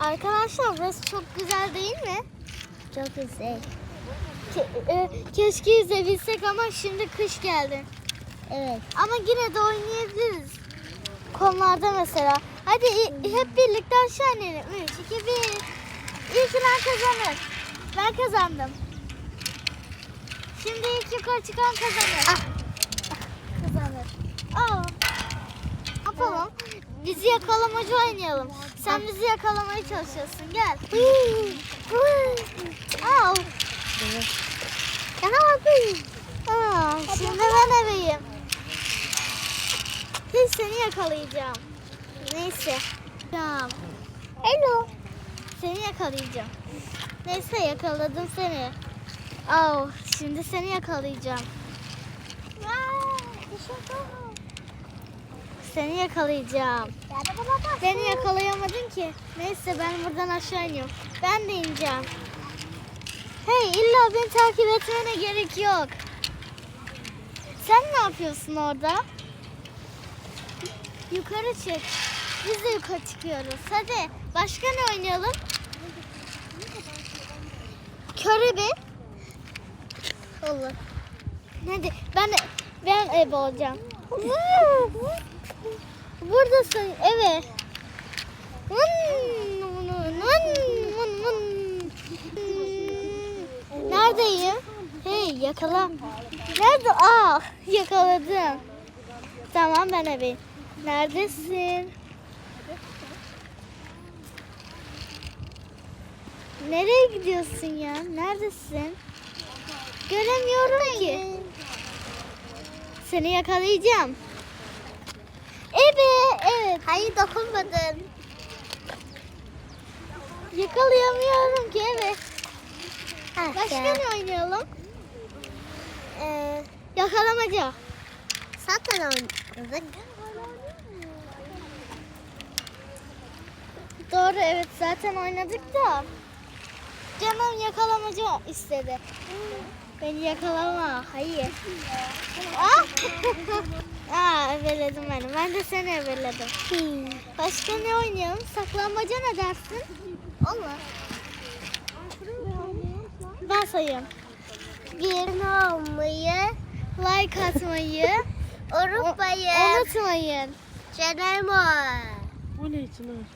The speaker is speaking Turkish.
Arkadaşlar burası çok güzel değil mi? Çok güzel. Ke- e, keşke yüzebilsek ama şimdi kış geldi. Evet. Ama yine de oynayabiliriz. Konularda mesela. Hadi hep birlikte aşağı inelim. 3, 2, 1. İlk inen kazanır. Ben kazandım. Şimdi ilk yukarı çıkan kazanır. Ah. Kazanır. Aa. Yapalım? Bizi yakalamacı oynayalım. Sen bizi yakalamaya çalışıyorsun. Gel. Al. Sana bakayım. Aa, şimdi ben ebeyim. Hiç seni yakalayacağım. Neyse. Tamam. Hello. Seni yakalayacağım. Neyse yakaladım seni. Au, şimdi seni yakalayacağım. Seni yakalayacağım. Beni yakalayamadın ki. Neyse ben buradan aşağı iniyorum. Ben de ineceğim. Hey illa beni takip etmene gerek yok. Sen ne yapıyorsun orada? Yukarı çık. Biz de yukarı çıkıyoruz. Hadi başka ne oynayalım? Körebe. Olur. Hadi ben ben ebe olacağım. Buradasın evet. Neredeyim? Hey yakala. Nerede? Aa yakaladım. Tamam ben ebeyim. Neredesin? Nereye gidiyorsun ya? Neredesin? Göremiyorum ki. Seni yakalayacağım. Hayır dokunmadın. Yakalayamıyorum ki evet. Ah, Başka ya. ne oynayalım? Ee, Yakalamaca. zaten oynadık. Doğru evet zaten oynadık da. Canım yakalamaca istedi. Beni yakalama. Hayır. Ah! Aa, eveledim beni. Ben de seni eveledim. Başka ne oynayalım? Saklambaca ne dersin? Olur. Ben sayayım. Bir olmayı, Like atmayı unutmayın. unutmayın. Canım O ne için?